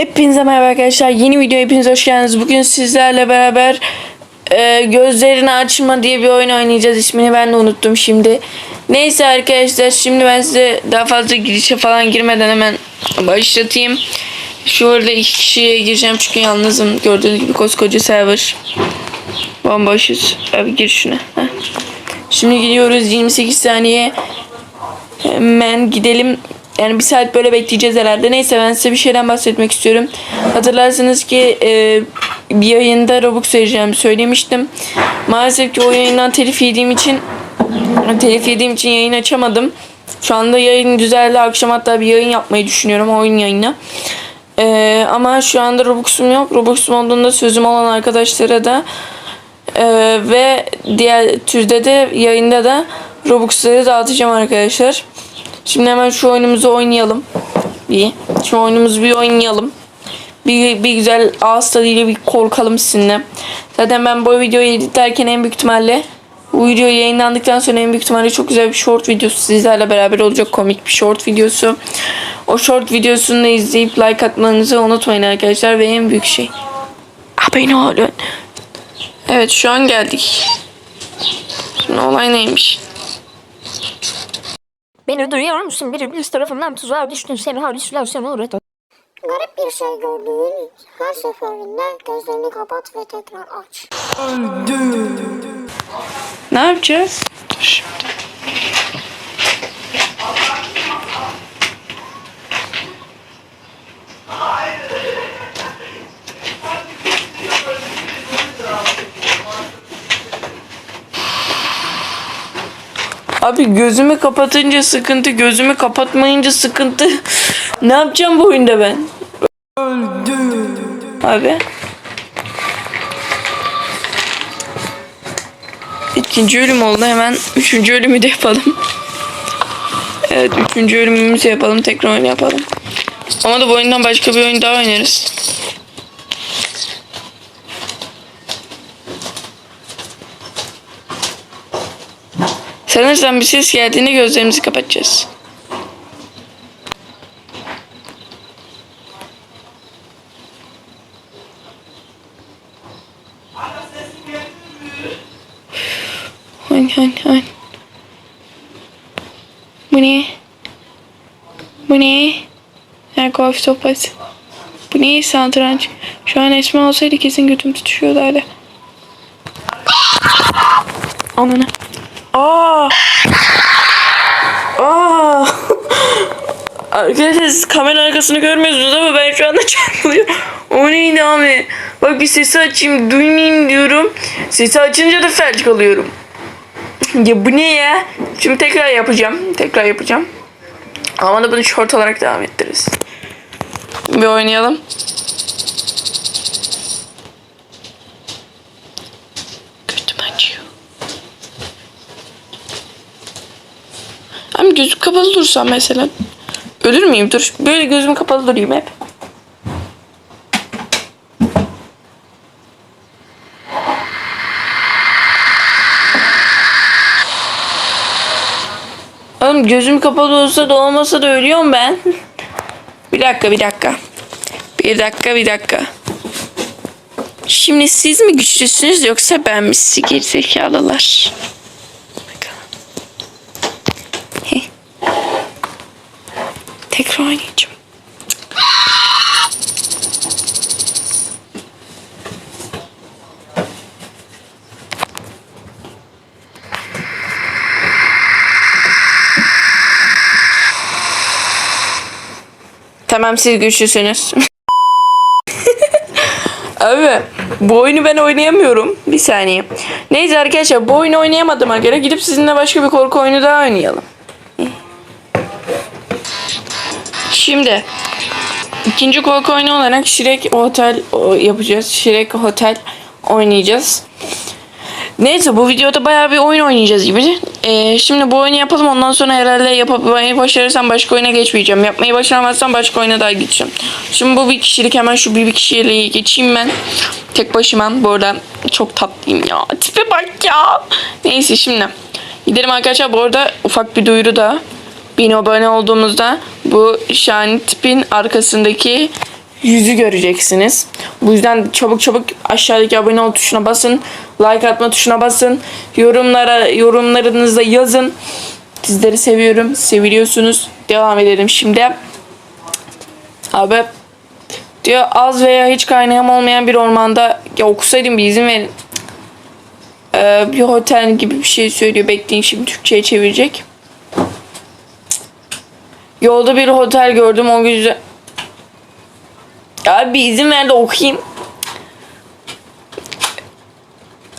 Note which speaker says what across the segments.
Speaker 1: Hepinize merhaba arkadaşlar. Yeni video hepiniz hoş geldiniz. Bugün sizlerle beraber e, gözlerini açma diye bir oyun oynayacağız. İsmini ben de unuttum şimdi. Neyse arkadaşlar şimdi ben size daha fazla girişe falan girmeden hemen başlatayım. Şurada iki kişiye gireceğim çünkü yalnızım. Gördüğünüz gibi koskoca server. Bomboşuz. Abi gir şuna. Heh. Şimdi gidiyoruz 28 saniye. Hemen gidelim. Yani bir saat böyle bekleyeceğiz herhalde. Neyse ben size bir şeyden bahsetmek istiyorum. Hatırlarsınız ki e, bir yayında Robux vereceğimi söylemiştim. Maalesef ki o yayından telif yediğim için telif yediğim için yayın açamadım. Şu anda yayın düzeldi. Akşam hatta bir yayın yapmayı düşünüyorum. Oyun yayını. E, ama şu anda Robux'um yok. Robux'um olduğunda sözüm olan arkadaşlara da e, ve diğer türde de yayında da Robux'ları dağıtacağım arkadaşlar. Şimdi hemen şu oyunumuzu oynayalım. Bir. Şu oyunumuzu bir oynayalım. Bir, bir güzel ağız tadıyla bir korkalım sizinle. Zaten ben bu videoyu editlerken en büyük ihtimalle bu video yayınlandıktan sonra en büyük ihtimalle çok güzel bir short videosu sizlerle beraber olacak. Komik bir short videosu. O short videosunu da izleyip like atmanızı unutmayın arkadaşlar. Ve en büyük şey abone olun. Evet şu an geldik. Şimdi olay neymiş?
Speaker 2: Beni duyuyor musun? Bir iblis tarafından tuzağa düştün. Seni halüsinasyon uğradı.
Speaker 3: Garip bir şey gördüğün her seferinde gözlerini kapat ve tekrar aç.
Speaker 1: Ne yapacağız? Şimdi. Abi gözümü kapatınca sıkıntı, gözümü kapatmayınca sıkıntı. ne yapacağım bu oyunda ben? Abi. İkinci ölüm oldu. Hemen üçüncü ölümü de yapalım. Evet üçüncü ölümümüzü yapalım. Tekrar oyun yapalım. Ama da bu oyundan başka bir oyun daha oynarız. Sanırsam bir ses geldiğinde gözlerimizi kapatacağız. Hani hani hani. Bu ne? Bu ne? Golf sopası. Bu ne? Santranç. Şu an Esma olsaydı kesin götüm tutuşuyordu hala. Ananı. Aa! Arkadaşlar siz kamera arkasını görmüyorsunuz ama ben şu anda çarpılıyorum. O neydi abi? Bak bir sesi açayım duymayayım diyorum. Sesi açınca da felç kalıyorum. Ya bu ne ya? Şimdi tekrar yapacağım. Tekrar yapacağım. Ama da bunu short olarak devam ettiririz. Bir oynayalım. Ama gözüm kapalı dursam mesela. Ölür müyüm? Dur. Böyle gözüm kapalı durayım hep. Oğlum gözüm kapalı olsa da olmasa da ölüyorum ben. bir dakika bir dakika. Bir dakika bir dakika. Şimdi siz mi güçlüsünüz yoksa ben mi sizi gerizekalılar? Bakalım. Heh. Tekrar oynayacağım. Tamam siz güçlüsünüz. Abi bu oyunu ben oynayamıyorum. Bir saniye. Neyse arkadaşlar bu oyunu oynayamadığıma göre gidip sizinle başka bir korku oyunu daha oynayalım. Şimdi ikinci korku oyunu olarak Shrek Hotel yapacağız. Shrek Hotel oynayacağız. Neyse bu videoda bayağı bir oyun oynayacağız gibi. Ee, şimdi bu oyunu yapalım ondan sonra herhalde yapmayı başarırsam başka oyuna geçmeyeceğim. Yapmayı başaramazsam başka oyuna daha gideceğim. Şimdi bu bir kişilik hemen şu bir, bir kişiyle geçeyim ben. Tek başıma bu arada çok tatlıyım ya. Tipe bak ya. Neyse şimdi. Gidelim arkadaşlar bu arada ufak bir duyuru da. 1000 abone olduğumuzda bu şahane tipin arkasındaki yüzü göreceksiniz. Bu yüzden çabuk çabuk aşağıdaki abone ol tuşuna basın. Like atma tuşuna basın. Yorumlara yorumlarınızı yazın. Sizleri seviyorum. Seviliyorsunuz. Devam edelim şimdi. Abi diyor az veya hiç kaynağım olmayan bir ormanda ya okusaydım bir izin verin. Ee, bir otel gibi bir şey söylüyor. Bekleyin şimdi Türkçe'ye çevirecek. Yolda bir otel gördüm o güzel. Ya bir izin ver de okuyayım.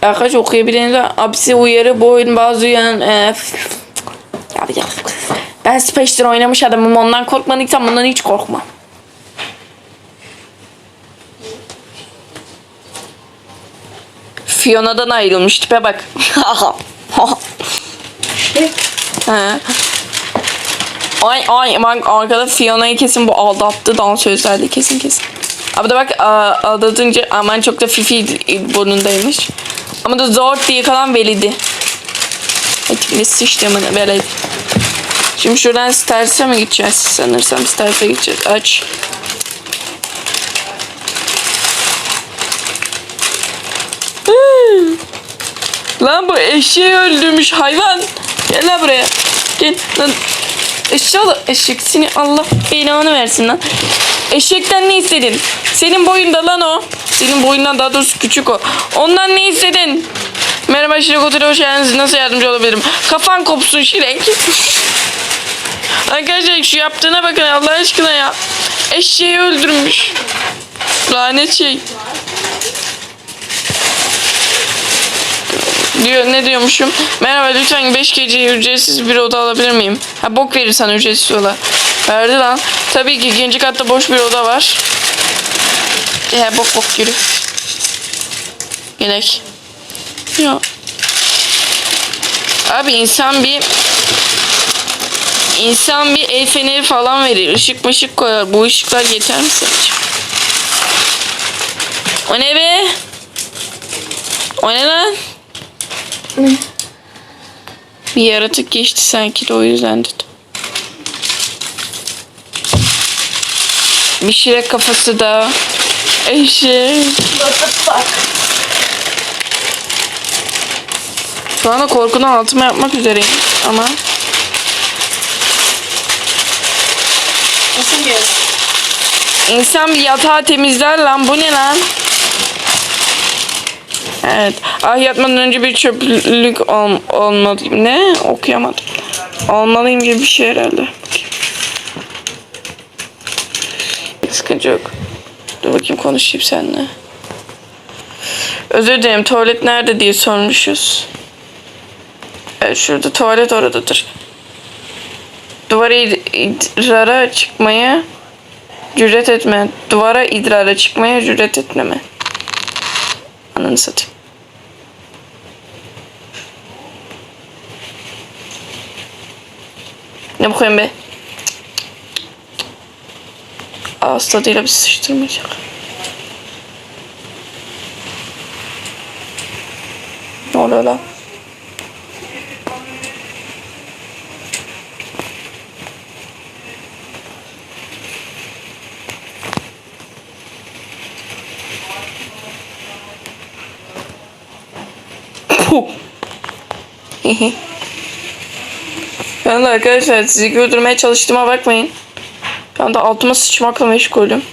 Speaker 1: Arkadaş okuyabilenize hapsi uyarı bu oyun bazı uyanan e, ben Spectre oynamış adamım ondan korkmadıysam bundan hiç korkmam. Fiona'dan ayrılmış tipe bak. Ha. Ay ay bak arkada Fiona'yı kesin bu aldattı dansözlerde kesin kesin. Abi de bak aldatınca aman çok da fifi burnundaymış. Ama da zor diye kalan velidi. Hadi ne sıçtığımın veledi. Şimdi şuradan Stars'a mı gideceğiz? Sanırsam Stars'a gideceğiz. Aç. Lan bu eşeği öldürmüş hayvan. Gel lan buraya. Gel lan. Eşek, eşek seni Allah belanı versin lan. Eşekten ne istedin? Senin boyunda lan o. Senin boyundan daha doğrusu küçük o. Ondan ne istedin? Merhaba Şirek Otel'e hoş geldiniz. Nasıl yardımcı olabilirim? Kafan kopsun Şirek. Arkadaşlar şu yaptığına bakın Allah aşkına ya. Eşeği öldürmüş. Lanet şey. Diyor ne diyormuşum? Merhaba lütfen 5 gece ücretsiz bir oda alabilir miyim? Ha bok verirsen ücretsiz oda. Verdi lan. Tabii ki ikinci katta boş bir oda var. He bok bok yürü. Gerek. Ya. Abi insan bir insan bir el feneri falan verir. Işık mışık koyar. Bu ışıklar yeter mi sence? O ne be? O ne lan? Bir yaratık geçti sanki de o yüzden dedim. Bir şirek kafası da. Eşek. Şu anda korkudan altıma yapmak üzereyim ama.
Speaker 2: Nasıl diyorsun?
Speaker 1: İnsan bir yatağı temizler lan bu ne lan? Evet. Ah yatmadan önce bir çöplük ol, olmalıyım. Ne? Okuyamadım. Olmalıyım gibi bir şey herhalde. Bakayım. Sıkıntı yok. Dur bakayım konuşayım seninle. Özür dilerim tuvalet nerede diye sormuşuz. Evet şurada tuvalet oradadır. Duvara id- idrara çıkmaya cüret etme. Duvara idrara çıkmaya cüret etmeme. Ananı satayım. Ne koyun be? Ağız tadıyla bir sıçtırmayacak. Ne oluyor lan? Puh. Hehe. ben de arkadaşlar sizi güldürmeye çalıştığıma bakmayın. Ben de altıma sıçmakla meşgulüm.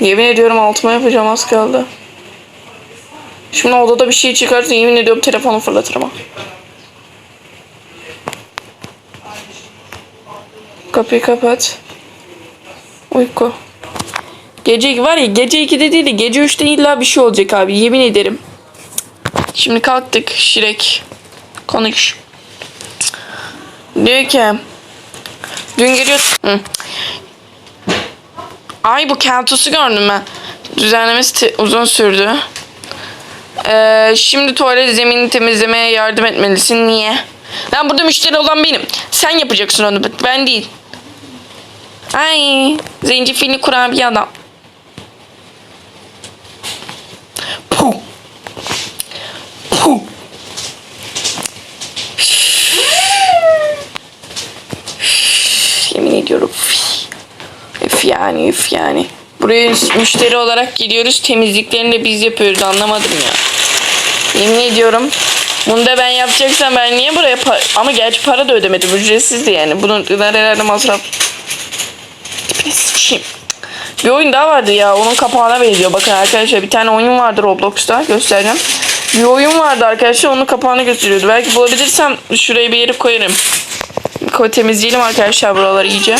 Speaker 1: Yemin ediyorum altıma yapacağım az kaldı. Şimdi odada bir şey çıkarsa yemin ediyorum telefonu fırlatırım ha. Kapıyı kapat. Uyku. Gece var ya gece 2'de değil de gece 3'te illa bir şey olacak abi yemin ederim. Şimdi kalktık Şirek. Konuş. Diyor ki dün geliyor. Hı. Ay bu kentosu gördüm ben. Düzenlemesi uzun sürdü. Ee, şimdi tuvalet zeminini temizlemeye yardım etmelisin. Niye? Lan burada müşteri olan benim. Sen yapacaksın onu. Ben değil. Ay zencefilli kurabiye adam. Ediyorum. Üf yani üf. yani. Buraya müşteri olarak gidiyoruz. Temizliklerini de biz yapıyoruz. Anlamadım ya. Yemin ediyorum. Bunu da ben yapacaksam ben niye buraya. Ama gerçi para da ödemedim. Ücretsizdi yani. Bunun herhalde masraf. Tipini sıçayım. Bir oyun daha vardı ya. Onun kapağına benziyor. Bakın arkadaşlar bir tane oyun vardı Roblox'ta. Göstereceğim. Bir oyun vardı arkadaşlar. Onun kapağını gösteriyordu. Belki bulabilirsem şuraya bir yere koyarım. Temizleyelim arkadaşlar buraları iyice.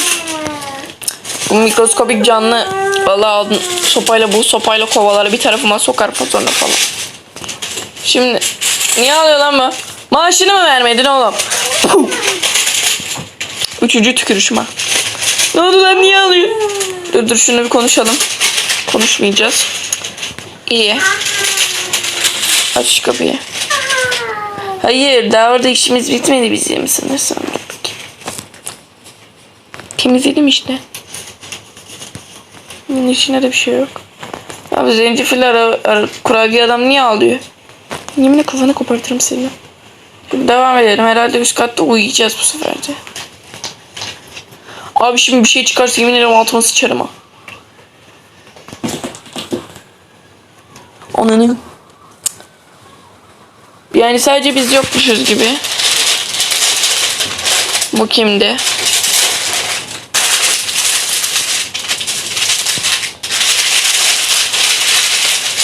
Speaker 1: Bu mikroskopik canlı balığı aldım. Sopayla bu sopayla kovaları bir tarafıma sokar sonra falan. Şimdi niye alıyor lan bu? Maaşını mı vermedin oğlum? Üçüncü tükürüşüm ha. Ne oldu lan niye alıyor? Dur dur şunu bir konuşalım. Konuşmayacağız. İyi. Aç kapıyı. Hayır daha orada işimiz bitmedi bizim sanırsam. Temizledim işte. Bunun içinde de bir şey yok. Abi zencefil ara, ara, kurabiye adam niye ağlıyor? Yeminle kafanı kopartırım seni. Şimdi devam edelim. Herhalde üst katta uyuyacağız bu sefer de. Abi şimdi bir şey çıkarsa yemin ederim altıma sıçarım ha. Ananı. Yani sadece biz yokmuşuz gibi. Bu kimdi?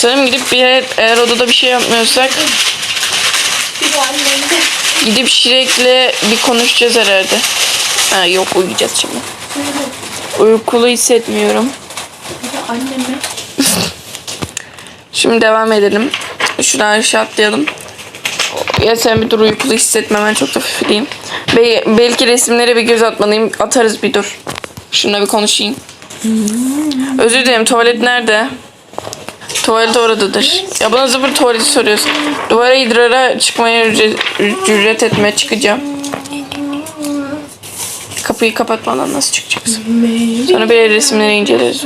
Speaker 1: Sanırım gidip bir eğer odada bir şey yapmıyorsak gidip Şirek'le bir konuşacağız herhalde. Ha yok uyuyacağız şimdi. Uykulu hissetmiyorum.
Speaker 2: Anneme.
Speaker 1: Şimdi devam edelim. Şunu aşağı atlayalım. Ya sen bir dur uykulu hissetmemen çok hafifleyeyim. Be belki resimlere bir göz atmalıyım. Atarız bir dur. Şununla bir konuşayım. Özür dilerim tuvalet nerede? Tuvalet oradadır. Ya bana zıpır tuvaleti soruyorsun. Duvara idrara çıkmaya ücret, cüret etmeye çıkacağım. Kapıyı kapatmadan nasıl çıkacaksın? Sonra bir resimleri inceleriz.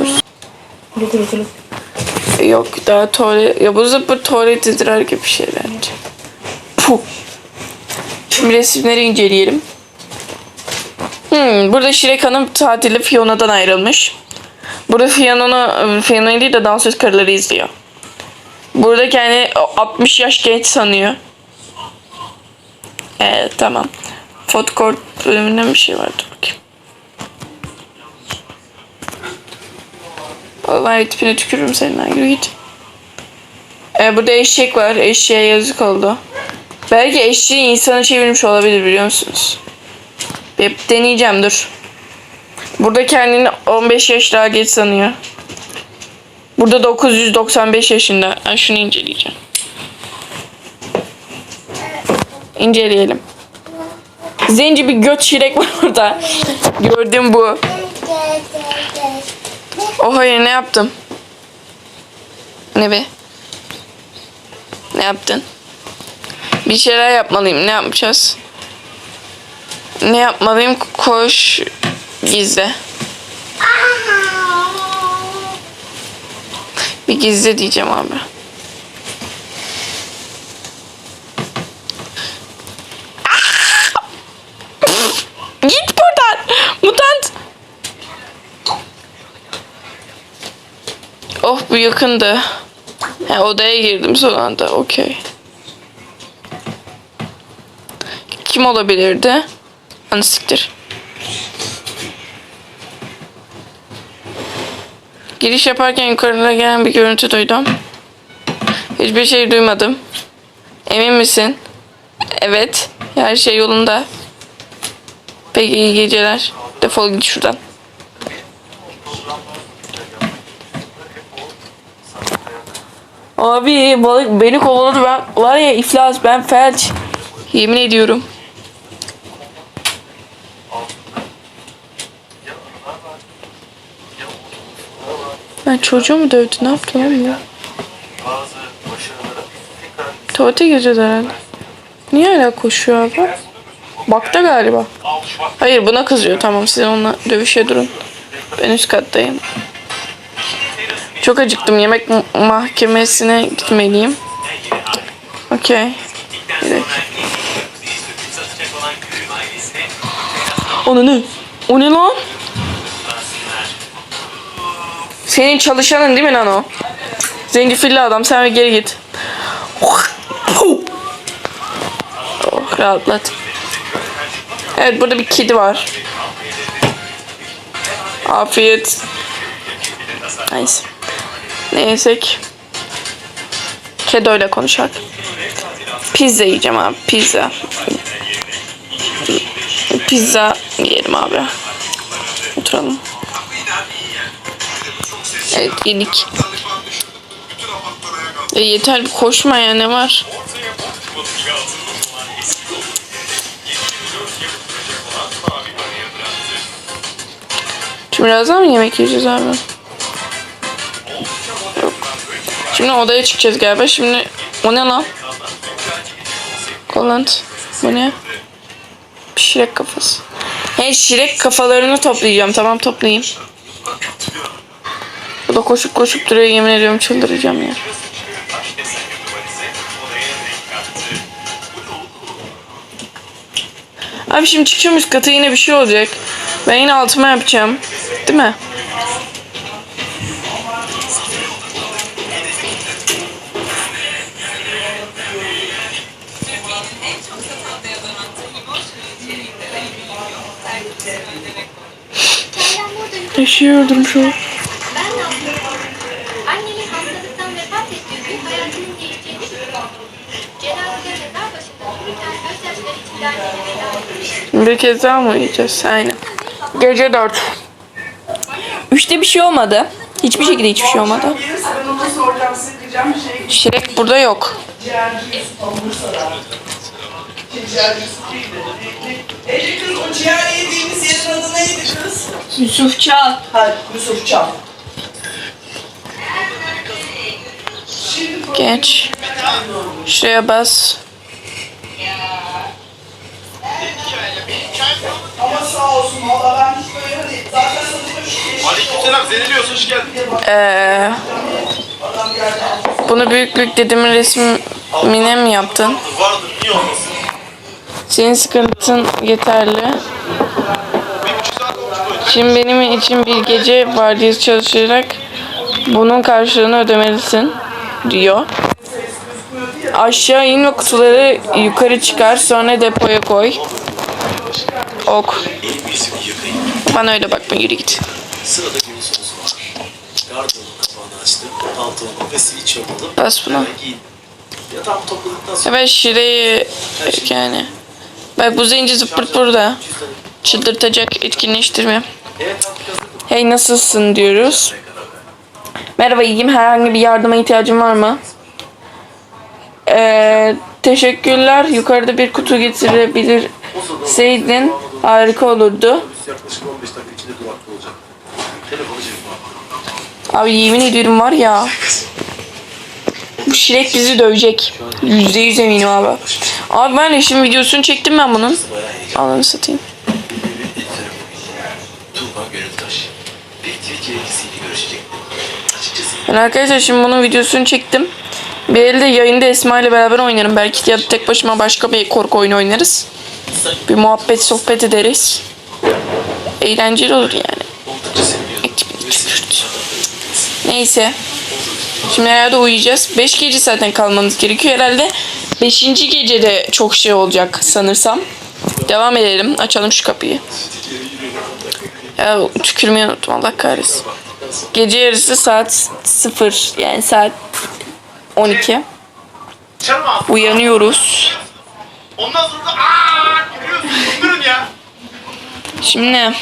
Speaker 1: Yok daha tuvalet. Ya bu zıpır tuvalet idrar gibi şey bence. Puh. Şimdi resimleri inceleyelim. Hmm, burada Şirek Hanım tatili Fiona'dan ayrılmış. Burada Fiona'nı, Fiona'yı değil de dansöz karıları izliyor. Burada kendi 60 yaş genç sanıyor. Evet tamam. Fotkort bölümünde bir şey vardı bakayım. Vallahi tipine tükürürüm senin ha, yürü git. Ee, burada eşek var. Eşeğe yazık oldu. Belki eşeği insana çevirmiş olabilir biliyor musunuz? Bir deneyeceğim dur. Burada kendini 15 yaş daha geç sanıyor. Burada 995 yaşında. Ben şunu inceleyeceğim. İnceleyelim. Zenci bir göt şirek var orada. Gördüm bu. Oh hayır ne yaptım? Ne be? Ne yaptın? Bir şeyler yapmalıyım. Ne yapacağız? Ne yapmalıyım? Koş gizle. Bir gizle diyeceğim abi. Ah! Git buradan. Mutant. Oh bu yakındı. He, odaya girdim son anda. Okey. Kim olabilirdi? Anı siktir. Giriş yaparken yukarıda gelen bir görüntü duydum. Hiçbir şey duymadım. Emin misin? Evet. Her şey yolunda. Peki iyi geceler. Defol git şuradan. Abi balık beni kovaladı ben var ya iflas ben felç. Yemin ediyorum. Ben çocuğu mu dövdü ne yaptı lan bu? Tuvalete gireceğiz herhalde. Niye hala koşuyor abi? Bakta galiba. Hayır buna kızıyor tamam siz onunla dövüşe durun. Ben üst kattayım. Çok acıktım. Yemek mahkemesine gitmeliyim. Okey. Bir dakika. O ne? O ne lan? Senin çalışanın değil mi lan o? Zencefilli adam sen bir geri git. Oh, rahatlat. Evet burada bir kedi var. Afiyet. Neyse. Neyse ki. Kedo'yla konuşak. Pizza yiyeceğim abi. Pizza. Pizza yiyelim abi. Oturalım. Evet yedik. E yeter koşma ya ne var? Şimdi birazdan mı yemek yiyeceğiz abi? Yok. Şimdi odaya çıkacağız galiba. Şimdi o ne lan? Kolant. Bu ne? Şirek kafası. Hey şirek kafalarını toplayacağım. Tamam toplayayım. Bu da koşup koşup duruyor yemin ediyorum çıldıracağım ya. Abi şimdi çıkacağım üst kata yine bir şey olacak. Ben yine altıma yapacağım. Değil mi? Yaşıyordum şu an. Bir kez daha mı yiyeceğiz? Aynen. Gece dört. Üçte bir şey olmadı. Hiçbir şekilde hiçbir şey olmadı. Şirek burada yok.
Speaker 4: Ece kız o ciğer yediğimiz yerin adı neydi kız?
Speaker 1: Yusuf Çal.
Speaker 4: Ha Yusuf. Şimdi
Speaker 1: Geç. Şuraya bas.
Speaker 4: Sağ olsun valla ben hiç böyle hani zaten sana şu geçti.
Speaker 5: Aleykümselam Zeniliyorsun hoş geldin.
Speaker 1: Ee, bunu büyük büyük dedemin resmine mi yaptın?
Speaker 5: Vardır niye olmasın?
Speaker 1: Senin sıkıntın yeterli.
Speaker 5: Bir.
Speaker 1: Şimdi benim için bir gece vardiyası çalışarak bunun karşılığını ödemelisin diyor. Aşağı in ve kutuları yukarı çıkar sonra depoya koy. Ok. Bana öyle bakma yürü git.
Speaker 5: Sırada günün sorusu var. Gardırobun kapağını açtım. Pantolonu ve switch olmalı.
Speaker 1: Bas buna.
Speaker 5: Yatağımı topladıktan sonra
Speaker 1: Evet şireyi yani. Bak bu zenci zıppırt burada. Çıldırtacak etkinleştirme. Hey nasılsın diyoruz. Merhaba iyiyim. Herhangi bir yardıma ihtiyacın var mı? Ee, teşekkürler. Yukarıda bir kutu getirebilirseydin harika olurdu.
Speaker 5: Yaklaşık 15 dakika içinde durakta olacak. Telefonu cebime
Speaker 1: Abi yemin ediyorum var ya. Bu şirek bizi dövecek. Yüzde yüz eminim abi. Abi ben de şimdi videosunu çektim ben bunun. Allah'ını satayım. Ben arkadaşlar şimdi bunun videosunu çektim. Bir elde yayında Esma ile beraber oynarım. Belki ya da tek başıma başka bir korku oyunu oynarız. Bir muhabbet sohbet ederiz. Eğlenceli olur yani. Neyse. Şimdi herhalde uyuyacağız. 5 gece zaten kalmamız gerekiyor herhalde. 5. gecede çok şey olacak sanırsam. Devam edelim. Açalım şu kapıyı. Ya tükürmeyi unuttum Allah kahretsin. Gece yarısı saat 0 yani saat 12.
Speaker 5: Çarım ağzını.
Speaker 1: Uyanıyoruz.
Speaker 5: Ondan sonra. Durun ya.
Speaker 1: Şimdi?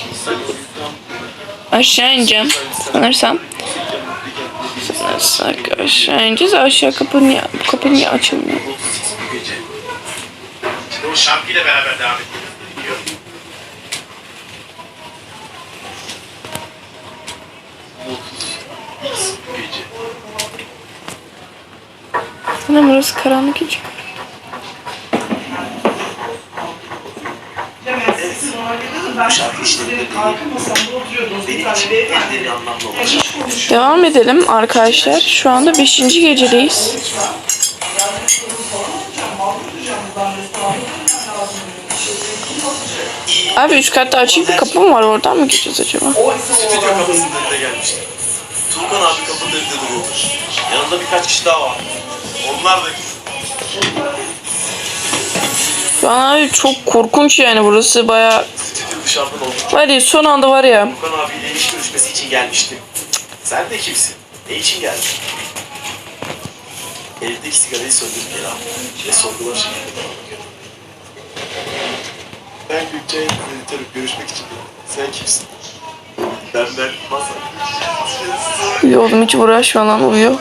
Speaker 1: Aşağı ineceğim sanırsam. Sanırsak aşağı ineceğiz. Aşağı kapı niye, kapı niye açılmıyor?
Speaker 5: Şimdi o şarkıyla beraber devam bu gece.
Speaker 1: Sana burası karanlık hiç.
Speaker 4: Masamda bir tane beyefendi. konuşuyor.
Speaker 1: Devam edelim arkadaşlar. Şu anda 5. gecedeyiz. Abi üst katta açık bir kapı mı var? Oradan mı gideceğiz acaba?
Speaker 4: Oysa o
Speaker 5: Stüdyo
Speaker 4: adam
Speaker 5: kapısının önüne gelmiştim. Tuğba önünde duruyordu. Yanında birkaç kişi daha var. Onlar da
Speaker 1: Şu an abi çok korkunç yani burası baya var ya son anda var ya
Speaker 5: Okan abiyle iş görüşmesi için gelmiştim. Sen de kimsin? Ne için geldin? Elindeki sigarayı söndürdüm abi. Ve sorgular şekilde Ben Gökçe'ye editörüm görüşmek için. Sen kimsin? Ben ben Hasan.
Speaker 1: oğlum hiç uğraşma lan uyuyor.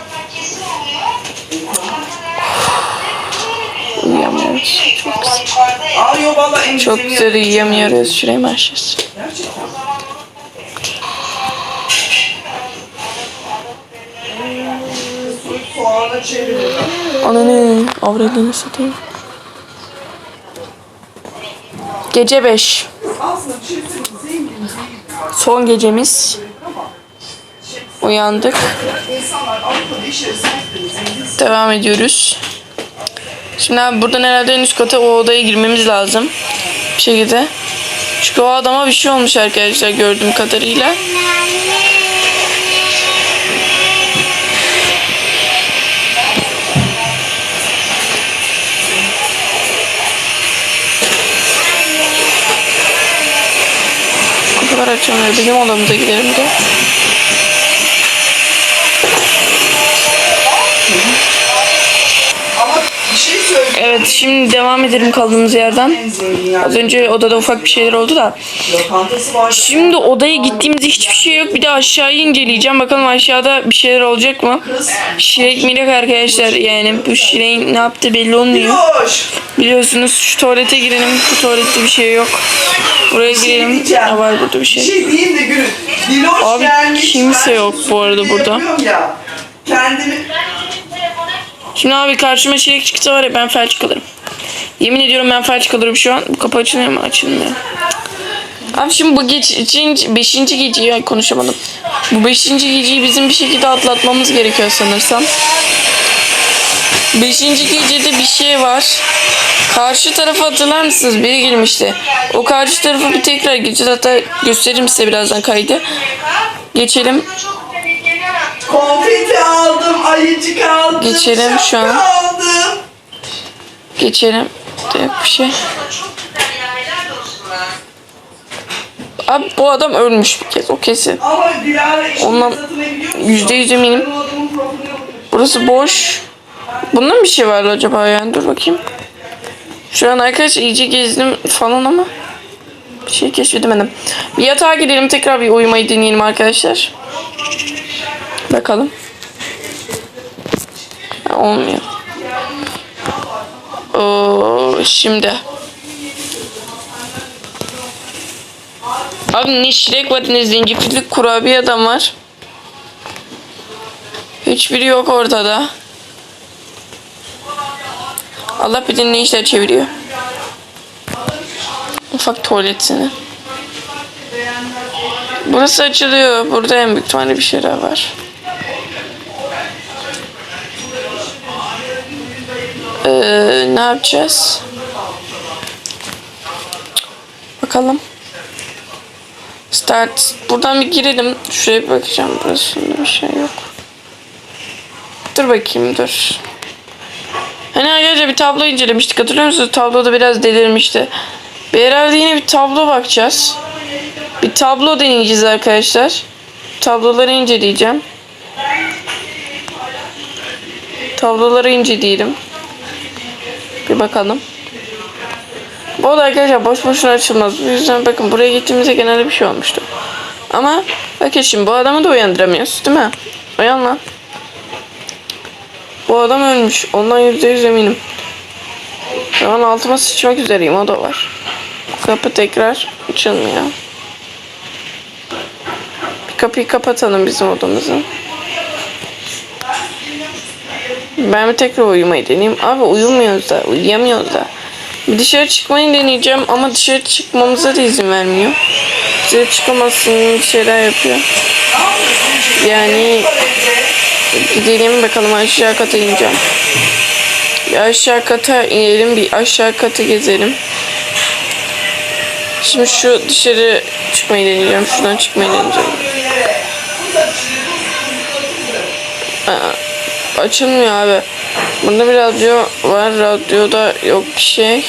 Speaker 1: Çok güzel uyuyamıyoruz. Şuraya mı açacağız? Ananı avradını satayım. Gece 5.
Speaker 4: Aslında bir şey söyleyeyim. Zengin değil.
Speaker 1: Son gecemiz. Uyandık. Devam ediyoruz. Şimdi abi buradan herhalde en üst kata o odaya girmemiz lazım. Bir şekilde. Çünkü o adama bir şey olmuş arkadaşlar gördüğüm kadarıyla. Kapılar açılmıyor. Bizim odamıza gidelim de. Evet şimdi devam edelim kaldığımız yerden. Az önce odada ufak bir şeyler oldu da. Şimdi odaya gittiğimizde hiçbir şey yok. Bir de aşağıyı inceleyeceğim. Bakalım aşağıda bir şeyler olacak mı? Şirek milek arkadaşlar yani bu şireğin ne yaptığı belli olmuyor. Biliyorsunuz şu tuvalete girelim. Bu tuvalette bir şey yok. Buraya girelim.
Speaker 4: diyeceğim.
Speaker 1: Ne var burada bir şey?
Speaker 4: şey diyeyim de
Speaker 1: Abi kimse yok bu arada burada.
Speaker 4: yapıyorum Ya. Kendimi
Speaker 1: Şimdi abi karşıma şirek çıksa var ya ben felç kalırım. Yemin ediyorum ben felç kalırım şu an. Bu kapı açılmıyor mu? Açılmıyor. Abi şimdi bu geç, beşinci geceyi ay konuşamadım. Bu beşinci geceyi bizim bir şekilde atlatmamız gerekiyor sanırsam. Beşinci gecede bir şey var. Karşı tarafa hatırlar mısınız? Biri girmişti. O karşı tarafa bir tekrar geçeceğiz. Hatta gösteririm size birazdan kaydı. Geçelim.
Speaker 4: Konfeti aldım, ayıcık aldım.
Speaker 1: Geçelim şu an.
Speaker 4: aldım.
Speaker 1: Geçelim. De Yok bir şey. Abi bu adam ölmüş bir kez. O kesin.
Speaker 4: Ama Dilara işin
Speaker 1: Ondan
Speaker 4: fırsatını biliyor musun?
Speaker 1: yüzde yüz eminim.
Speaker 4: Ben o adamın profiline bakıyorum.
Speaker 1: Burası boş. Bunda mı bir şey var acaba yani? Dur bakayım. Şu an arkadaş iyice gezdim falan ama bir şey keşfedemedim. Bir yatağa gidelim tekrar bir uyumayı deneyelim arkadaşlar. Bakalım. Olmuyor. Oo, şimdi. Abi ne şirek var ne zencefilli kurabiye adam var. Hiçbiri yok ortada. Allah bilir ne işler çeviriyor. Ufak tuvaletini. Burası açılıyor. Burada en büyük ihtimalle bir şeyler var. Ee, ne yapacağız? Bakalım. Start. Buradan bir girelim. Şuraya bir bakacağım. Burasında bir şey yok. Dur bakayım dur. Hani arkadaşlar bir tablo incelemiştik hatırlıyor musunuz? Tabloda biraz delirmişti. Bir herhalde yine bir tablo bakacağız. Bir tablo deneyeceğiz arkadaşlar. Tabloları inceleyeceğim. Tabloları inceleyelim. Bir bakalım. Bu oda arkadaşlar boş boşuna açılmaz. Bu yüzden bakın buraya gittiğimizde genelde bir şey olmuştu. Ama bakın şimdi bu adamı da uyandıramıyoruz değil mi? Uyan lan. Bu adam ölmüş. Ondan yüzde yüz eminim. Şu an altıma sıçmak üzereyim. O da var. Kapı tekrar açılmıyor. Bir kapıyı kapatalım bizim odamızın. Ben bir tekrar uyumayı deneyeyim. Abi uyumuyoruz da. Uyuyamıyoruz da. Bir dışarı çıkmayı deneyeceğim ama dışarı çıkmamıza da izin vermiyor. Dışarı çıkamazsın bir şeyler yapıyor. Yani Gidelim bakalım aşağı kata ineceğim. Bir aşağı kata inelim bir aşağı katı gezelim. Şimdi şu dışarı çıkmayı deneyeceğim. Şuradan çıkmayı deneyeceğim. Aa, açılmıyor abi. Burada bir radyo var. Radyoda yok bir şey.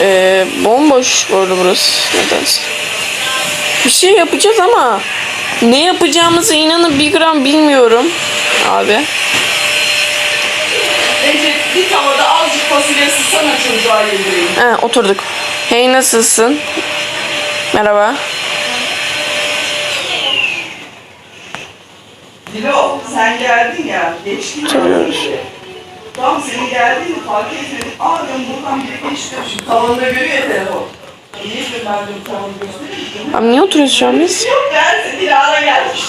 Speaker 1: Ee, bomboş bu arada burası. Nedense. Bir şey yapacağız ama ne yapacağımızı inanın bir gram bilmiyorum. Abi.
Speaker 4: Recep bir tavada azıcık fasulye sıksana çocuğa yedireyim.
Speaker 1: Ha, oturduk. Hey nasılsın? Merhaba.
Speaker 4: Dilo sen geldin ya.
Speaker 1: Oturuyoruz.
Speaker 4: Tam senin geldiğini fark etmedim. Aa diyorum buradan biri geçti. Şu tavanında görüyor ya telefon. Niye ben diyorum tavanı göstereyim mi?
Speaker 1: Abi niye oturuyoruz şu an biz?
Speaker 4: Yok derse Dilara gelmiş.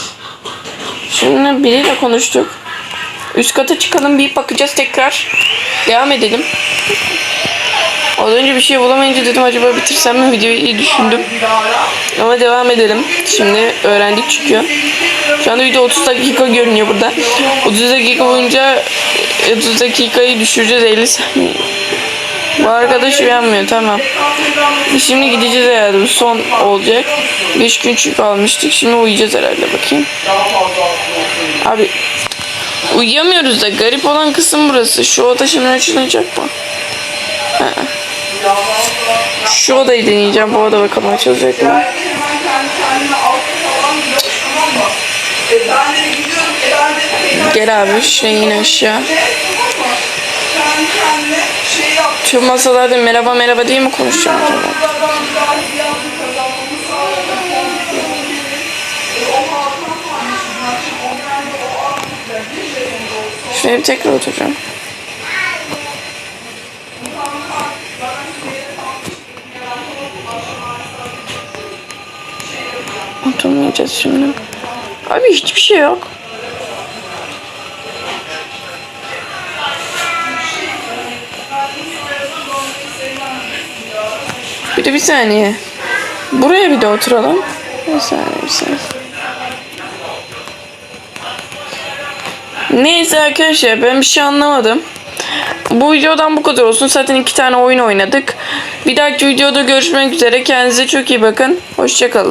Speaker 1: Şimdi biriyle konuştuk. Üst kata çıkalım bir bakacağız tekrar. Devam edelim. Az önce bir şey bulamayınca dedim acaba bitirsem mi videoyu iyi düşündüm. Ama devam edelim. Şimdi öğrendik çıkıyor. Şu anda video 30 dakika görünüyor burada. 30 dakika boyunca 30 dakikayı düşüreceğiz 50 saniye. Bu arkadaş uyanmıyor tamam. Şimdi gideceğiz herhalde bu son olacak. 5 gün çünkü almıştık. Şimdi uyuyacağız herhalde bakayım. Abi uyuyamıyoruz da garip olan kısım burası. Şu oda şimdi açılacak mı? Ha. Şu odayı deneyeceğim. Bu oda bakalım açılacak mı?
Speaker 4: Ben de hemen kendi kendime altı falan diyor. Tamam mı? E ben de gidiyorum. E ben de tekrar
Speaker 1: Gel abi şuraya in aşağı. Tüm masalarda merhaba merhaba diye mi konuşacağım acaba?
Speaker 4: Bir
Speaker 1: tekrar oturacağım. Oturmayacağız şimdi. Abi hiçbir şey yok. De bir saniye. Buraya bir de oturalım. Bir saniye bir saniye. Neyse arkadaşlar ben bir şey anlamadım. Bu videodan bu kadar olsun. Zaten iki tane oyun oynadık. Bir dahaki videoda görüşmek üzere. Kendinize çok iyi bakın. Hoşçakalın.